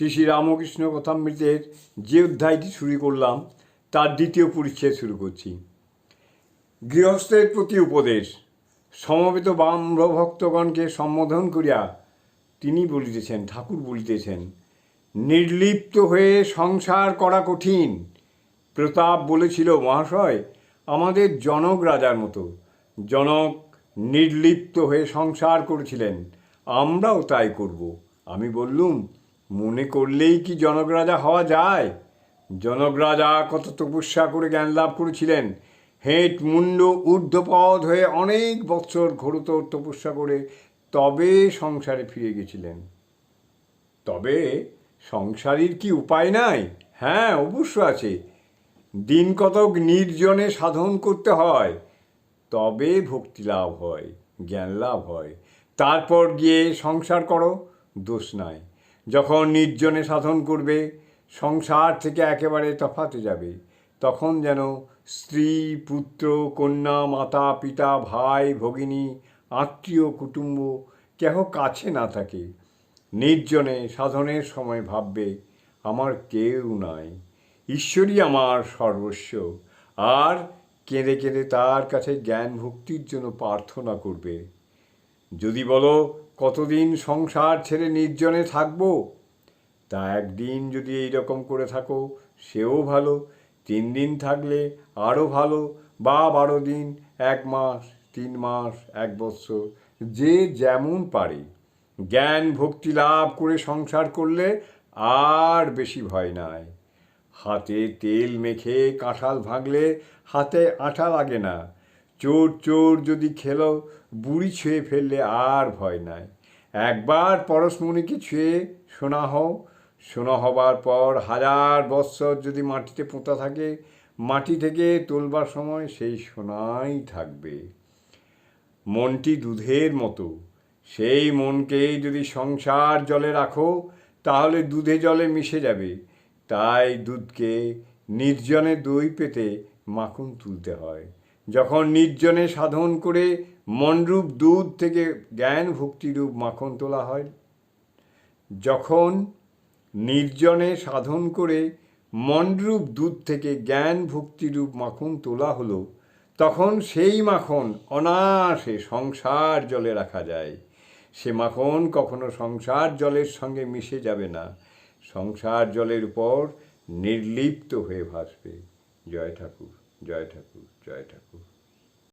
শ্রী শ্রী রামকৃষ্ণ কথামৃতের যে অধ্যায়টি শুরু করলাম, তার দ্বিতীয় পরিচ্ছেদ শুরু করছি। গৃহস্থের প্রতি উপদেশ, সমবেত ব্রহ্মভক্তগণকে সম্বোধন করিয়া তিনি বলিতেছেন, ঠাকুর বলিতেছেন, নির্লিপ্ত হয়ে সংসার করা কঠিন। প্রতাপ বলেছিল, মহাশয়, আমাদের জনক রাজার মতো, জনক নির্লিপ্ত হয়ে সংসার করেছিলেন, আমরাও তাই করব। আমি বললুম মনে করলেই কি জনক রাজা হওয়া যায়? জনক রাজা কত তপস্যা করে জ্ঞান লাভ করেছিলেন। হেঁট মুন্ড ঊর্ধ্বপদ হয়ে অনেক বৎসর ঘোরতর তপস্যা করে তবে সংসারে ফিরে গেছিলেন। তবে সংসারীর কি উপায় নাই? হ্যাঁ অবশ্য আছে। দিন কতক নির্জনে সাধন করতে হয়, তবে ভক্তি লাভ হয়, জ্ঞান লাভ হয়। তারপর গিয়ে সংসার করো, দোষ নাই। যখন নির্জনে সাধন করবে, সংসার থেকে একেবারে তফাতে যাবে, তখন যেন স্ত্রী, পুত্র, কন্যা, মাতা, পিতা, ভাই, ভগিনী, আত্মীয়, কুটুম্ব কেহ কাছে না থাকে, নির্জনে সাধনের সময় ভাববে, আমার কেউ নাই, ঈশ্বরই আমার সর্বস্ব। আর কেঁদে কেঁদে তার কাছে জ্ঞান ভক্তির জন্য প্রার্থনা করবে। যদি বলো কতদিন সংসার ছেড়ে নির্জনে থাকব? তা একদিন যদি এই রকম করে থাকো, সেও ভালো। তিন দিন থাকলে আরও ভালো। বা বারো দিন, এক মাস, তিন মাস, এক বৎসর যে যেমন পারে। জ্ঞান ভক্তি লাভ করে সংসার করলে আর বেশি ভয় নাই। হাতে তেল মেখে কাঁঠাল ভাঙলে হাতে আঠা লাগে না। চোর চোর যদি খেলো, বুড়ি ছুঁয়ে ফেললে আর ভয় নাই। একবার পরশমণিকে ছুঁয়ে শোনা হও। শোনা হবার পর হাজার বৎসর যদি মাটিতে পোঁতা থাকে, মাটি থেকে তোলবার সময় সেই সোনাই থাকবে। মনটি দুধের মতো। সেই মনকে যদি সংসার জলে রাখো, তাহলে দুধে জলে মিশে যাবে। তাই দুধকে নির্জনে দই পেতে মাখন তুলতে হয়। যখন নির্জনে সাধন করে মনরূপ দুধ থেকে জ্ঞান ভক্তিরূপ মাখন তোলা হয়, যখন নির্জনে সাধন করে মনরূপ দুধ থেকে জ্ঞান ভক্তিরূপ মাখন তোলা হলো, তখন সেই মাখন অনায়াসে সংসার জলে রাখা যায়। সে মাখন কখনো সংসার জলের সঙ্গে মিশে যাবে না। সংসার জলের উপর নির্লিপ্ত হয়ে ভাসবে। জয় ঠাকুর। জয় ঠাকুর জয় ঠাকুর।